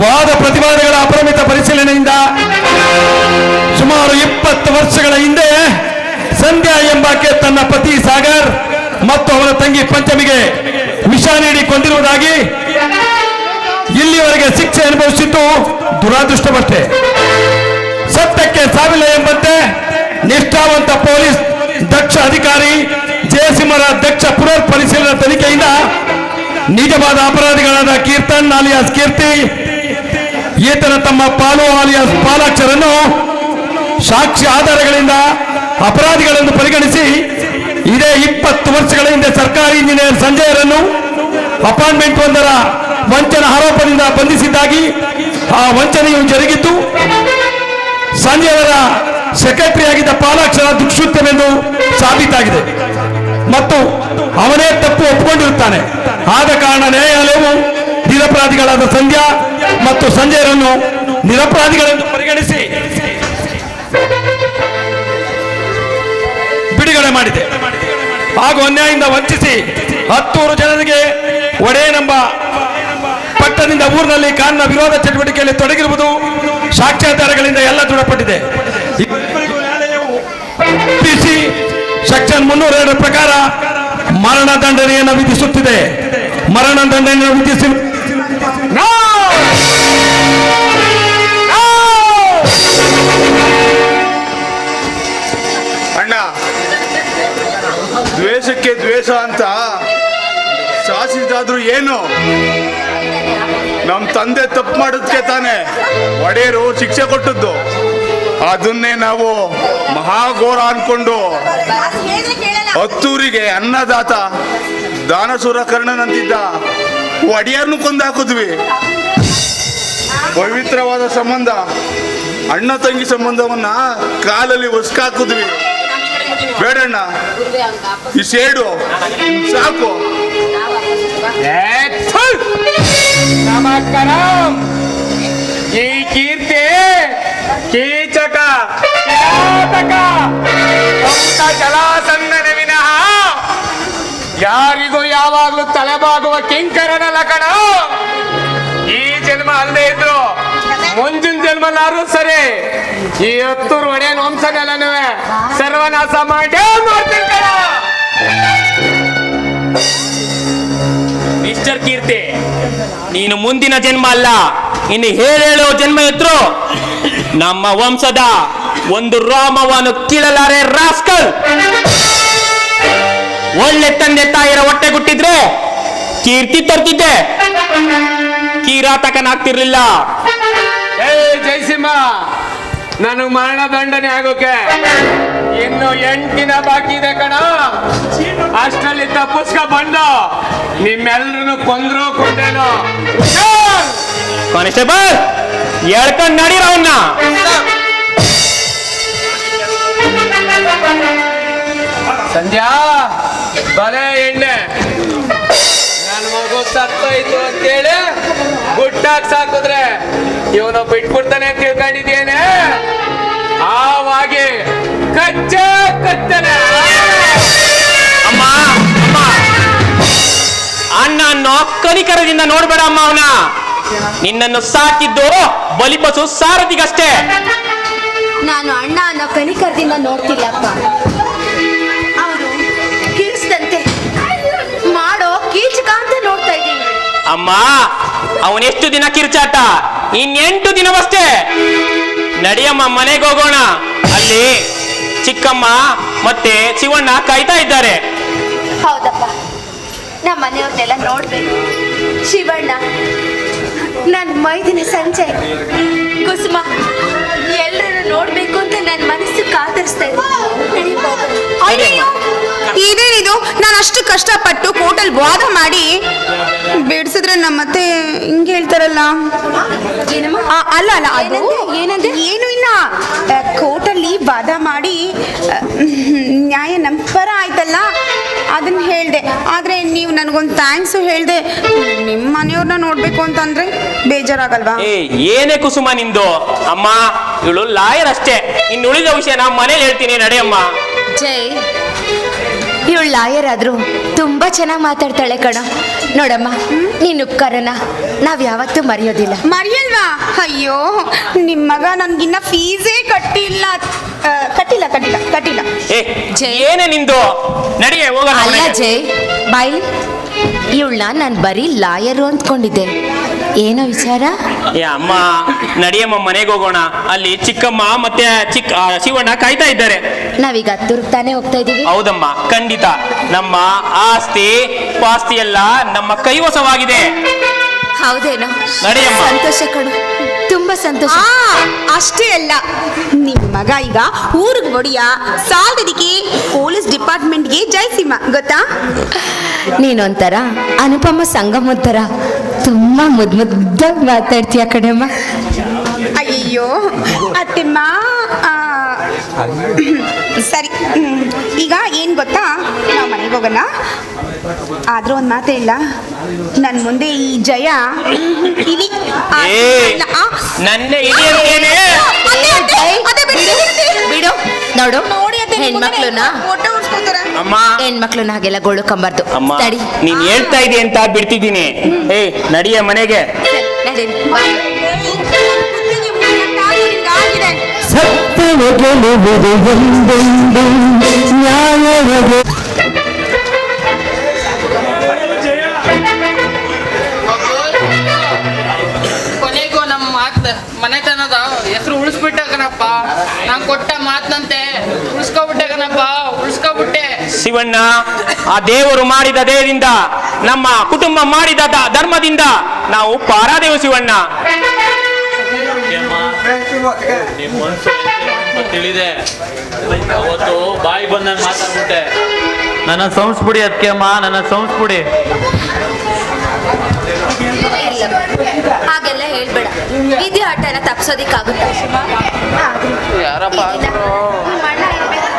ವಾದ ಪ್ರತಿವಾದಗಳ ಅಪರಿಮಿತ ಪರಿಶೀಲನೆಯಿಂದ ಸುಮಾರು ಇಪ್ಪತ್ತು ವರ್ಷಗಳ ಹಿಂದೆ ಸಂಧ್ಯಾ ಎಂಬಾಕೆ ತನ್ನ ಪತಿ ಸಾಗರ್ ಮತ್ತು ಅವರ ತಂಗಿ ಪಂಚಮಿಗೆ ವಿಷ ನೀಡಿ ಕೊಂದಿರುವುದಾಗಿ ಇಲ್ಲಿವರೆಗೆ ಶಿಕ್ಷೆ ಅನುಭವಿಸಿದ್ದು ದುರಾದೃಷ್ಟವಷ್ಟೇ. ಸತ್ಯಕ್ಕೆ ಸಾವಿಲ್ಲ ಎಂಬಂತೆ ನಿಷ್ಠಾವಂತ ಪೊಲೀಸ್ ದಕ್ಷ ಅಧಿಕಾರಿ ಜಯಸಿಂಹರ ದಕ್ಷ ಪುನರ್ ಪರಿಶೀಲನಾ ತನಿಖೆಯಿಂದ ನಿಜವಾದ ಅಪರಾಧಿಗಳಾದ ಕೀರ್ತನ್ ಅಲಿಯಾಸ್ ಕೀರ್ತಿ ಈತನ ತಮ್ಮ ಪಾಲು ಆಲಿಯ ಪಾಲಾಕ್ಷರನ್ನು ಸಾಕ್ಷಿ ಆಧಾರಗಳಿಂದ ಅಪರಾಧಿಗಳನ್ನು ಪರಿಗಣಿಸಿ, ಇದೇ ಇಪ್ಪತ್ತು ವರ್ಷಗಳ ಹಿಂದೆ ಸರ್ಕಾರಿ ಇಂಜಿನಿಯರ್ ಸಂಜಯರನ್ನು ಅಪಾರ್ಟ್ಮೆಂಟ್ ಒಂದರ ವಂಚನ ಆರೋಪದಿಂದ ಬಂಧಿಸಿದ್ದಾಗಿ ಆ ವಂಚನೆಯು ಜರುಗಿತು. ಸಂಜಯವರ ಸೆಕ್ರೆಟರಿ ಆಗಿದ್ದ ಪಾಲಾಕ್ಷರ ದುಷ್ಕೃತ್ಯವೆಂದು ಸಾಬೀತಾಗಿದೆ. ಮತ್ತು ಅವನೇ ತಪ್ಪು ಒಪ್ಪಿಕೊಂಡಿರುತ್ತಾನೆ. ಆದ ಕಾರಣ ನ್ಯಾಯಾಲಯವು ನಿರಪರಾಧಿಗಳಾದ ಸಂಧ್ಯಾ ಮತ್ತು ಸಂಜಯರನ್ನು ನಿರಪರಾಧಿಗಳೆಂದು ಪರಿಗಣಿಸಿ ಬಿಡುಗಡೆ ಮಾಡಿದೆ. ಹಾಗೂ ಅನ್ಯಾಯದಿಂದ ವಂಚಿಸಿ ಹತ್ತೂರು ಜನರಿಗೆ ಒಡೆಯನೆಂಬ ಪಟ್ಟದಿಂದ ಊರಿನಲ್ಲಿ ಕಾನ್ನ ವಿರೋಧ ಚಟುವಟಿಕೆಯಲ್ಲಿ ತೊಡಗಿರುವುದು ಸಾಕ್ಷ್ಯಾಧಾರಗಳಿಂದ ಎಲ್ಲ ದೃಢಪಟ್ಟಿದೆ. ಸೆಕ್ಷನ್ ಮುನ್ನೂರ ಎರಡರ ಪ್ರಕಾರ ಮರಣ ದಂಡನೆಯನ್ನು ವಿಧಿಸುತ್ತಿದೆ. ಮರಣ ದಂಡನೆಯನ್ನು ವಿಧಿಸಿ ದ್ವೇಷ ಅಂತ? ಶಾಸಿದಾದ್ರೂ ಏನು? ನಮ್ಮ ತಂದೆ ತಪ್ಪು ಮಾಡೋದಕ್ಕೆ ತಾನೆ. ಒಡೆಯರು ಶಿಕ್ಷೆ ಕೊಟ್ಟದ್ದು. ಅದನ್ನೇ ನಾವು ಮಹಾಘೋರ ಅನ್ಕೊಂಡು ಹತ್ತೂರಿಗೆ ಅನ್ನದಾತ ದಾನಸೂರ ಕರ್ಣನಂತಿದ್ದ ಒಡೆಯರ್ನು ಕೊಂದಾಕಿದ್ವಿ. ಪವಿತ್ರವಾದ ಸಂಬಂಧ, ಅಣ್ಣ ತಂಗಿ ಸಂಬಂಧವನ್ನ ಕಾಲಲ್ಲಿ ಒಸ್ಕಾಕಿದ್ವಿ. ಬೇಡಣ್ಣ. ಈ ಸೇಡು ಸಾಕು. ಈ ಕೀರ್ತಿ ಕೀಚಕ ವಿನಃ ಯಾರಿಗೂ ಯಾವಾಗ್ಲೂ ತಲೆಬಾಗುವ ಕಿಂಕರನ ಲಕಣ. ಈ ಜನ್ಮ ಅಲ್ಲದೆ ಇದ್ರು ಮುಂದಿನ ಜನ್ಮಲಾರು ಸರಿ. ಈ ಹತ್ತು ಒಡೆಯನ್ ವಂಶನೆಲ್ಲನೂ ಸರ್ವನಾಶ ಮಾಡಿ ಮಿಸ್ಟರ್ ಕೀರ್ತಿ, ನೀನು ಮುಂದಿನ ಜನ್ಮ ಅಲ್ಲ. ಇನ್ನು ಹೇಳೋ ಜನ್ಮ ಎತ್ರು ನಮ್ಮ ವಂಶದ ಒಂದು ರೋಮವನ್ನು ಕೀಳಲಾರೆ ರಾಸ್ಕಲ್. ಒಳ್ಳೆ ತಂದೆ ತಾಯಿರ ಹೊಟ್ಟೆ ಗುಟ್ಟಿದ್ರೆ ಕೀರ್ತಿ ತರ್ತಿದ್ದೆ. ಕೀರಾತಕನಾಗ್ತಿರ್ಲಿಲ್ಲ. ಏ ಜಯಸಿಂಹ ನನಗ್ ಮರಣ ದಂಡನೆ ಆಗೋಕೆ ಇನ್ನು ಎಂಟು ದಿನ ಬಾಕಿ ಇದೆ ಕಣ. ಅಷ್ಟರಲ್ಲಿ ತಪ್ಪಿಸ್ಕ ಬಂದು. ನಿಮ್ಮೆಲ್ಲರೂ ಕೊಂದ್ರು ಕೊಂಡೇನು ಹುಷಾರ್! ಕಾನಿಸ್ಟೇಬಲ್ ಎಳ್ಕೊಂಡ್ ನಡೀರ ಅವನ್ನ ಸಂಧ್ಯಾ ಬಲೆ ಎಣ್ಣೆ. ನನ್ನ ಮಗು ಸತ್ತೋಯ್ತು ಅಂತೇಳಿ ಗುಟ್ಟಾಕ್ ಸಾಕಿದ್ರೆ ಇವನು ಬಿಟ್ಬಿಡ್ತಾನೆ ಅಂತ ತಿಳ್ಕೊಂಡಿದ್ದೇನೆ. ಆವಾಗೆ ಕಚ್ಚ ಕಚ್ಚನೆ ಅಮ್ಮ ಅಮ್ಮ. ಅಣ್ಣ ಅನ್ನೋ ಕನಿಕರದಿಂದ ನೋಡ್ಬೇಡ ಅಮ್ಮ ಅವನ. ನಿನ್ನನ್ನು ಸಾಕಿದ್ದು ಬಲಿಪಸು ಸಾರಥಿಗಷ್ಟೇ. ನಾನು ಅಣ್ಣ ಅನ್ನೋ ಕನಿಕರದಿಂದ ನೋಡ್ತಿಲ್ಲಪ್ಪ. ಅವರು ಮಾಡೋ ಕೀಚಕ ಅಂತ ನೋಡ್ತಾ ಇದ್ದೀನಿ. ಅಮ್ಮ ಅವನೆಷ್ಟು ದಿನ ಕಿರ್ಚಾಟ? ಇನ್ನೆಂಟು ದಿನವಷ್ಟೇ. ನಡಿಯಮ್ಮ ಮನೆಗೆ ಹೋಗೋಣ. ಅಲ್ಲಿ ಚಿಕ್ಕಮ್ಮ ಮತ್ತೆ ಶಿವಣ್ಣ ಕಾಯ್ತಾ ಇದ್ದಾರೆ. ಹೌದಪ್ಪ. ನಮ್ಮ ಮನೆಯವ್ರನ್ನೆಲ್ಲ ನೋಡ್ಬೇಕು. ಶಿವಣ್ಣ ನನ್ನ ಮೈದಿನ ಸಂಜೆ. ಕುಸುಮ ಎಲ್ಲರನ್ನು ನೋಡ್ಬೇಕು ಅಂತ ನನ್ನ ಮನಸ್ಸು ಕಾತರಿಸ್ತಾ ಇದೆ. ಇದೇನಿದು ನಾನು ಅಷ್ಟು ಕಷ್ಟಪಟ್ಟು ಕೋರ್ಟಲ್ಲಿ ವಾದ ಮಾಡಿ ಬಿಡಿಸಿದ್ರೆ ನಮ್ಮತ್ತೆ ಹಿಂಗೆ ಹೇಳ್ತಾರಲ್ಲ. ಅಲ್ಲ ಅಲ್ಲ ಅದು ಏನಂದೆ? ಏನಂದೆ? ಏನು ಇಲ್ಲ. ಕೋರ್ಟಲ್ಲಿ ವಾದ ಮಾಡಿ ನ್ಯಾಯ ನಮ್ಮ ಪರ ಆಯ್ತಲ್ಲ? ಅದನ್ನ ಹೇಳ್ದೆ. ಆದ್ರೆ ನೀವು ನನಗೊಂದು ಥ್ಯಾಂಕ್ಸು ಹೇಳ್ದೆ. ನಿಮ್ಮ ಮನೆಯವ್ರನ್ನ ನೋಡ್ಬೇಕು ಅಂತಂದ್ರೆ ಬೇಜಾರಾಗಲ್ವಾ? ಏ ಏನೇ ಕುಸುಮ ನಿಂದು. ಅಮ್ಮ ಇವಳು ಲಾಯರ್ ಅಷ್ಟೇ. ಇನ್ನು ಉಳಿದ ವಿಷಯ ನಾ ಮನೇಲಿ ಹೇಳ್ತೀನಿ ನಡೆಯಮ್ಮ ಜೈ ಇವಳು ಲಾಯರ್ ಆದ್ರು ತುಂಬಾ ಚೆನ್ನಾಗಿ ಮಾತಾಡ್ತಾಳೆ ಕಣ. ನೋಡಮ್ಮ ನೀನ್ ಉಪಕಾರನ ನಾವ್ ಯಾವತ್ತೂ ಮರೆಯೋದಿಲ್ಲ. ಮರಿಯಲ್ವಾ? ಅಯ್ಯೋ ನಿಮ್ಮ ಮಗ ನನ್ಗಿನ್ನ ಫೀಸೇ ಕಟ್ಟಿಲ್ಲ. ಕಟ್ಟಿಲ್ಲ. ಏ ಜೈ. ಏನೇ ನಿಂದು? ನಡಿಗೆ ಹೋಗೋಣ ಅಲ್ಲ ಮನೆಗೆ. ಜೈ ಬಾಯ್. ಇವಳನ್ನ ನಾನು ಬರೀ ಲಾಯರು ಅಂದ್ಕೊಂಡಿದ್ದೆ. ಏನೋ ವಿಚಾರ? ಏ ಅಮ್ಮ ನಡಿಯಮ್ಮ ಮನೆಗೆ ಹೋಗೋಣ. ಅಲ್ಲಿ ಚಿಕ್ಕಮ್ಮ ಮತ್ತೆ ಚಿಕ್ಕ ಆ, ಶಿವಣ್ಣ ಕಾಯ್ತಾ ಇದ್ದಾರೆ. ನಾವೀಗ ಹತ್ತೂರ್ಗ್ ತಾನೇ ಹೋಗ್ತಾ ಇದೀವಿ ಹೌದಮ್ಮ ಖಂಡಿತ. ನಮ್ಮ ಆಸ್ತಿ ಪಾಸ್ತಿ ಎಲ್ಲ ನಮ್ಮ ಕೈವಸವಾಗಿದೆ ಹೌದೇನೋ? ನಡಿಯಮ್ಮ. ಸಂತೋಷ ಕಣು. ತುಂಬಾ ಸಂತೋಷ. ಆ ಅಷ್ಟೇ ಅಲ್ಲ. ನಿಮ್ ಮಗ ಈಗ ಊರಿಗೆ ಒಡಿಯ ಸಾಲದಿಕ್ಕೆ ಪೊಲೀಸ್ ಡಿಪಾರ್ಟ್ಮೆಂಟ್ಗೆ ಜಯಸಿಂಹ ಗೊತ್ತಾ? ನೀನೊಂಥರ ಅನುಪಮ ಸಂಗಮ ಥರ ತುಂಬಾ ಮುದ್ ಮುದ್ದಾಗಿ ಮಾತಾಡ್ತೀಯ ಕಣಮ್ಮ ಅಯ್ಯೋ ಅತ್ತೆಮ್ಮ ಆ, ಸರಿ. ಹ್ಮ್. ಈಗ ಏನ್ ಗೊತ್ತಾ? ನಾವು ಮನೆಗೆ ಹೋಗೋಣ. ಆದ್ರೂ ಒಂದು ಮಾತೇ ಇಲ್ಲ. ನನ್ನ ಮುಂದೆ ಈ ಜಯ ಇಲಿ ನನ್ನ ನನ್ನೇ ಅಂತೇನೆ ಬಿಡಿ, ನೋಡು ನೋಡಿ ಹೆಣ್ಮಕ್ಳನ್ನ. ಅಮ್ಮ. ಹೆಣ್ಮಕ್ಳನ್ನ ಹಾಗೆಲ್ಲ ಗೋಳು ಅಮ್ಮ ತಡಿ. ನೀನ್ ಹೇಳ್ತಾ ಇದೀಯ ಅಂತ ಬಿಡ್ತಿದ್ದೀನಿ. ಏ ನಡಿಯ ಮನೆಗೆ. ಸತ್ಯವ ಗೆಲುವುದು ಒಂದೊಂದು ನ್ಯಾಯವ ಶಿವಣ್ಣ ಆ ದೇವರು ಮಾಡಿದ ದೇಹದಿಂದ ನಮ್ಮ ಕುಟುಂಬ ಮಾಡಿದ ಧರ್ಮದಿಂದ ನಾವು ಪಾರಾದೆವು ಶಿವಣ್ಣ ನಿಮ್ಮ ಮನ್ಸು ಎಂತ ತಿಳಿದೆ. ಅವತ್ತು ಬಾಯಿ ಬಂದ ಮಾತಾಡ್ಬಿಟ್ಟೆ. ನನ್ನ ಸಂಸ್ಬಿಡಿ ಅದಕ್ಕೆ ಅಮ್ಮ ನನ್ನ ಸಂಸ್ಬಿಡಿ ಹಾಗೆಲ್ಲ ಹೇಳ್ಬೇಡ. ವಿಧಿ ಆಟನ ತಪ್ಸೋದಿಕ್ಕಾಗುತ್ತೆ? ಯಾರಪ್ಪ ಇದನ್ನ ನಿಮ್ಮ ಅಣ್ಣ ಇರ್ಬೇಕು.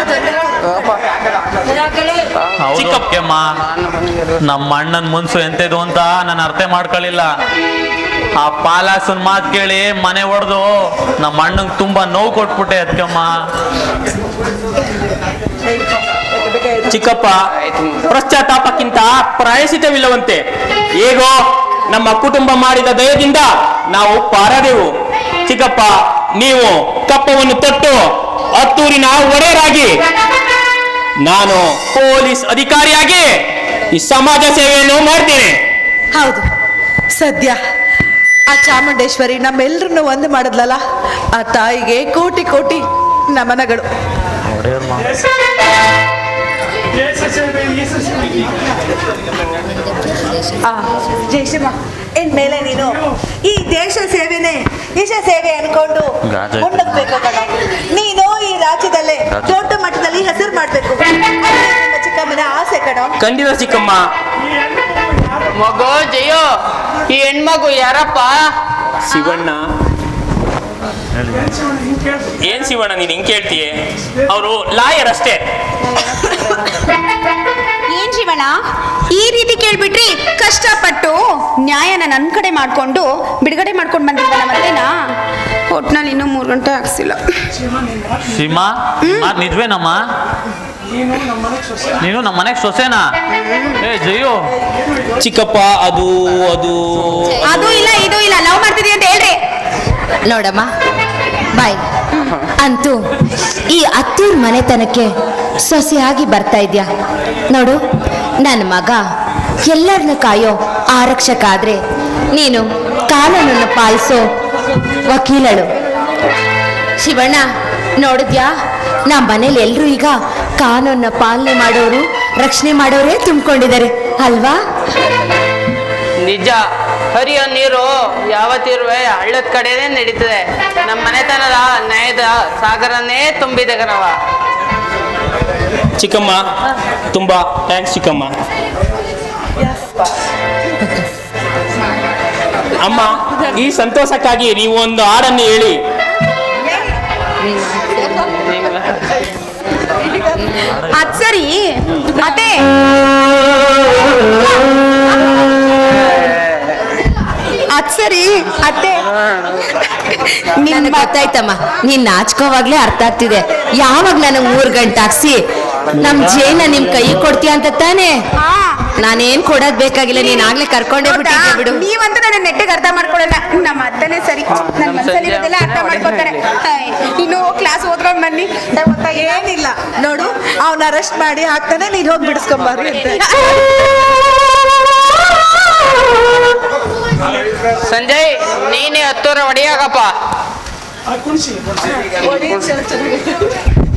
ಅದೊಂದು ಹೌದು. ಚಿಕ್ಕಪ್ಪ. ಅದಕ್ಕೆಮ್ಮ ನಮ್ಮ ಅಣ್ಣನ ಮನ್ಸು ಎಂತದು ಅಂತ ನಾನು ಅರ್ಥ ಮಾಡ್ಕೊಳ್ಳಿಲ್ಲ. ಆ ಪಾಲಾಸನ್ ಮಾತು ಕೇಳಿ ಮನೆ ಹೊಡೆದು ನಮ್ಮ ಅಣ್ಣಂಗೆ ತುಂಬಾ ನೋವು ಕೊಟ್ಬಿಟ್ಟೆ ಅದಕ್ಕಮ್ಮ ಚಿಕ್ಕಪ್ಪ, ಪಶ್ಚಾತ್ತಾಪಕ್ಕಿಂತ ಪ್ರಾಯಸಿತವಿಲ್ಲವಂತೆ ಹೇಗೋ ನಮ್ಮ ಕುಟುಂಬ ಮಾಡಿದ ದಯದಿಂದ ನಾವು ಪಾರದೆವು. ಚಿಕ್ಕಪ್ಪ, ನೀವು ಕಪ್ಪವನ್ನು ತೊಟ್ಟು ಹತ್ತೂರಿನ ಒಡೆಯರಾಗಿ ನಾನು ಪೊಲೀಸ್ ಅಧಿಕಾರಿಯಾಗಿ ಈ ಸಮಾಜ ಸೇವೆಯನ್ನು ಮಾಡ್ತೇನೆ. ಹೌದು. ಸದ್ಯ ಆ ಚಾಮುಂಡೇಶ್ವರಿ ನಮ್ಮೆಲ್ಲರನ್ನು ಒಂದು ಮಾಡಿದ್ಲಲ್ಲ ಆ ತಾಯಿಗೆ ಕೋಟಿ ಕೋಟಿ ನಮನಗಳು. ಆ, ಜಯಶ್ರೀಮ ಇನ್ಮೇಲೆ ನೀನು? ಈ ದೇಶ ಸೇವೆನೆ ದೇಶ ಸೇವೆ ಅನ್ಕೊಂಡು ಮುನ್ನಗ್ಬೇಕು ಕಣ. ನೀನು ಈ ರಾಜ್ಯದಲ್ಲೇ ದೊಡ್ಡ ಮಟ್ಟದಲ್ಲಿ ಹೆಸರು ಮಾಡ್ಬೇಕು. ಚಿಕ್ಕಮ್ಮನ ಆಸೆ ಕಣ ಖಂಡಿತ ಚಿಕ್ಕಮ್ಮ ಮಗು ಜಯೋ ಈ ಹೆಣ್ಮಗು ಯಾರಪ್ಪ ಶಿವಣ್ಣ ಏನ್ ಶಿವಣ್ಣ ನೀನ್ ಹಿಂಗ್ ಕೇಳ್ತೀಯ ಅವರು ಲಾಯರ್ ಅಷ್ಟೇ ಶಿವಣ್ಣ ಈ ರೀತಿ ಕೇಳ್ಬಿಟ್ರಿ ಕಷ್ಟಪಟ್ಟು ನ್ಯಾಯನ ನನ್ನ ಕಡೆ ಮಾಡ್ಕೊಂಡು ಬಿಡುಗಡೆ ಮಾಡ್ಕೊಂಡು ಬಂದಿದ್ದಲ್ಲ ಮತ್ತೇನಾ? ಒಟ್ನಲ್ಲಿ ಇನ್ನೂ ಮೂರು ಗಂಟೆ ಆಗ್ಸಿಲ್ಲ. ಸೀಮಾ ಮಾತು ನಿಜವೇನಮ್ಮ ನೀನು ನಮ್ಮ ಮನೆಗೆ ಸೊಸೆನಾ? ಏ ಜಯು. ಚಿಕ್ಕಪ್ಪ ಅದು ಅದು. ಅದು ಇಲ್ಲ ಇದು ಇಲ್ಲ ಲವ್ ಮಾಡ್ತಿದೀಯ ಅಂತ ಹೇಳ್ರಿ. ನೋಡಮ್ಮ ಬಾಯ್. ಅಂತೂ ಈ ಅತ್ತೂರ್ ಮನೆತನಕ್ಕೆ ಸೊಸೆಯಾಗಿ ಬರ್ತಾ ಇದೆಯಾ? ನೋಡು ನನ್ನ ಮಗ ಎಲ್ಲರನ್ನ ಕಾಯೋ ಆರಕ್ಷಕ ಆದ್ರೆ ನೀನು ಕಾನೂನನ್ನು ಪಾಲಿಸೋ ವಕೀಲಳು. ಶಿವಣ್ಣ, ನೋಡಿದ್ಯಾ? ನಮ್ಮ ಮನೇಲಿ ಎಲ್ಲರೂ ಈಗ ಕಾನೂನನ್ನ ಪಾಲನೆ ಮಾಡೋರು, ರಕ್ಷಣೆ ಮಾಡೋರೇ ತುಂಬಿಕೊಂಡಿದ್ದಾರೆ, ಅಲ್ವಾ? ನಿಜ, ಹರಿಯ ನೀರು ಯಾವತ್ತಿರುವೆ ಹಳ್ಳದ ಕಡೆನೇ ನಡೀತದೆ. ನಮ್ಮ ಮನೆತನದ ನ್ಯಾಯದ ಸಾಗರನೇ ತುಂಬಿದೆ ಕಣವ ಚಿಕ್ಕಮ್ಮ ತುಂಬಾ ಥ್ಯಾಂಕ್ಸ್ ಚಿಕ್ಕಮ್ಮ. ಅಮ್ಮ ಈ ಸಂತೋಷಕ್ಕಾಗಿ ನೀವು ಒಂದು ಹಾಡನ್ನು ಹೇಳಿ. ಅದ್ ಸರಿ. ಅದೇ ಅದ್ ಸರಿ. ಅತ್ತೆ ನನಗೆ ಗೊತ್ತಾಯ್ತಮ್ಮ ನೀನ್ ನಾಚ್ಕೋವಾಗ್ಲೇ ಅರ್ಥ ಆಗ್ತಿದೆ. ಯಾವಾಗ ನನಗೆ ಮೂರು ಗಂಟೆ ಹಾಕ್ಸಿ? ನಮ್ ಜೇನ ನಿಮ್ ಕೈ ಕೊಡ್ತೀಯ ಅಂತ ತಾನೆ? ಹಾ ನಾನೇನ್ ಕೊಡೋದ್ ಬೇಕಾಗಿಲ್ಲ ನೀನ್ ಆಗ್ಲೇ ಕರ್ಕೊಂಡೇ ಬಿಟ್ಟಿದ್ದೆ ಬಿಡು. ನೀವಂತೂ ನನ್ನ ನೆಟ್ಟಿಗೆ ಅರ್ಥ ಮಾಡ್ಕೊಳಲ್ಲ ನಮ್ಮ ಅತ್ತನೇ ಸರಿ. ನನ್ನ ಮನಸ್ಸಲ್ಲಿ ಇರೋದೆಲ್ಲ ಅರ್ಥ ಮಾಡ್ಕೊತಾರೆ ಹಾಯ್, ಇನ್ನು ಕ್ಲಾಸ್ ಓದ್ಕೊಂಡ್ ಬನ್ನಿ. ಏನಿಲ್ಲ. ನೋಡು ಅವ್ನ ಅರೆಸ್ಟ್ ಮಾಡಿ ಹಾಕ್ತಾನೆ ನೀನ್ ಹೋಗಿ ಬಿಡಿಸ್ಕೊಂಬಾರಿ ಅಂತ. ಸಂಜಯ್ ನೀನೇ ಹತ್ತೂರ ಹೊಡಿಯಾಗಪ್ಪ.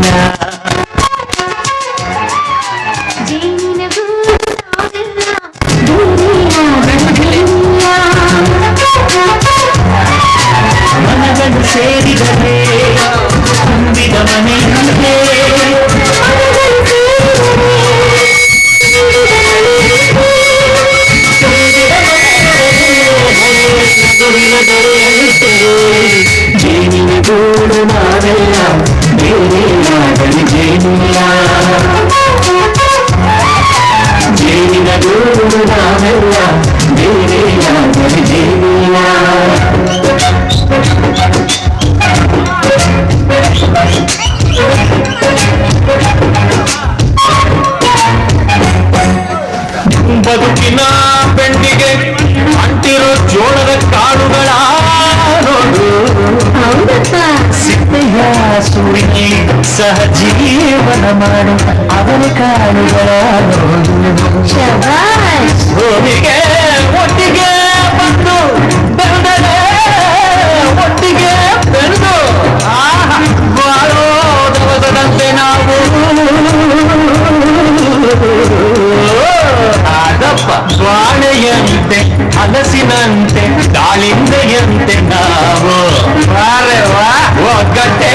now. ಸಹಜೀವನ ಮಾಡು ಅವನ ಕಾಳುಗಳ ನೋಡು ಭೂಮಿಗೆ ಒಟ್ಟಿಗೆ ಬಂದು ಬೆಳೆದರೆ ಒಟ್ಟಿಗೆ ಬೆಳೆದು ಆಹಾ, ಬಾಳೋ ದವಸದಂತೆ ನಾವು ಅದಪ್ಪ ಬಾಳೆಯಂತೆ ಹಲಸಿನಂತೆ ದಾಳಿಂಬೆಯಂತೆ ನಾವು ವಾರೆ ವಾ ಒಗ್ಗಟ್ಟೆ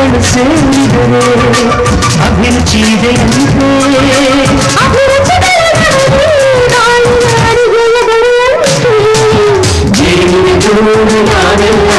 ರುಚಿಗಳು ಸೇರಿದರೆ ಅಭಿರುಚಿ ಇದೆಯಂತೆ ಜೇನಿನ ಗೂಡು ನಾವೆಲ್ಲ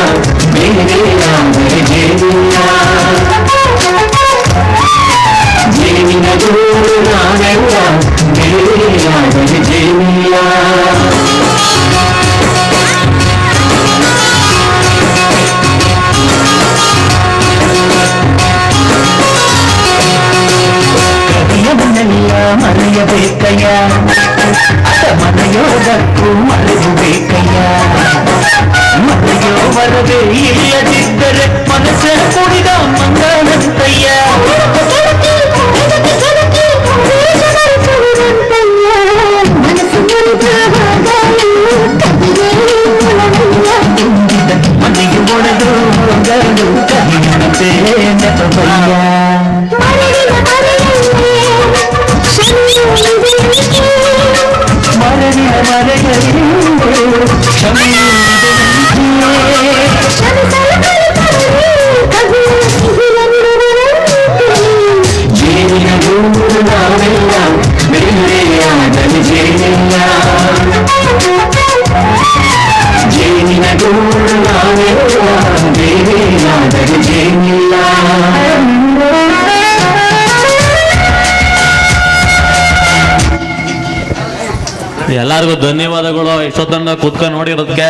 ಧನ್ಯವಾದಗಳು ಇಷ್ಟೊತ್ತಂಡ ಕುತ್ಕ ನೋಡಿರೋದಕ್ಕೆ.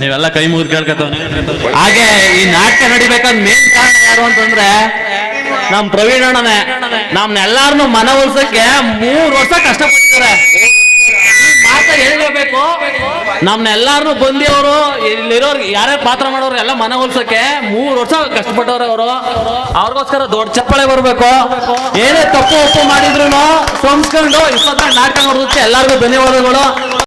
ನೀವೆಲ್ಲ ಕೈ ಮುಗಿದು ಕೇಳ್ಕೊತಾನೆ ಹಾಗೆ ಈ ನಾಟಕ ನಡಿಬೇಕಾದ ಮೇನ್ ಕಾರಣ ಯಾರು ಅಂತಂದ್ರೆ ನಮ್ ಪ್ರವೀಣ್ ಅಣ್ಣನೇ ನಮ್ನೆಲ್ಲಾರನು ಮನವೊಲಿಸಕ್ಕೆ ಮೂರ್ ವರ್ಷ ಕಷ್ಟಪಟ್ಟಿದ್ದಾರೆ. ಮಾತ ನಮ್ನೆಲ್ಲಾರು ಬಂದಿಯವರು ಇಲ್ಲಿರೋರು ಯಾರ್ಯಾರು ಪಾತ್ರ ಮಾಡೋರು ಎಲ್ಲ ಮನವೊಲಿಸಕ್ಕೆ ಮೂರು ವರ್ಷ ಕಷ್ಟಪಟ್ಟವ್ರ ಅವರು. ಅವ್ರಿಗೋಸ್ಕರ ದೊಡ್ಡ ಚಪ್ಪಳೆ ಬರ್ಬೇಕು. ಏನೇ ತಪ್ಪು ಒಪ್ಪು ಮಾಡಿದ್ರು ಸಂಸ್ಕೊಂಡು ಇಪ್ಪತ್ತ ನಾಟಕ ಮಾಡೋದಕ್ಕೆ ಎಲ್ಲರಿಗೂ ಧನ್ಯವಾದಗಳು.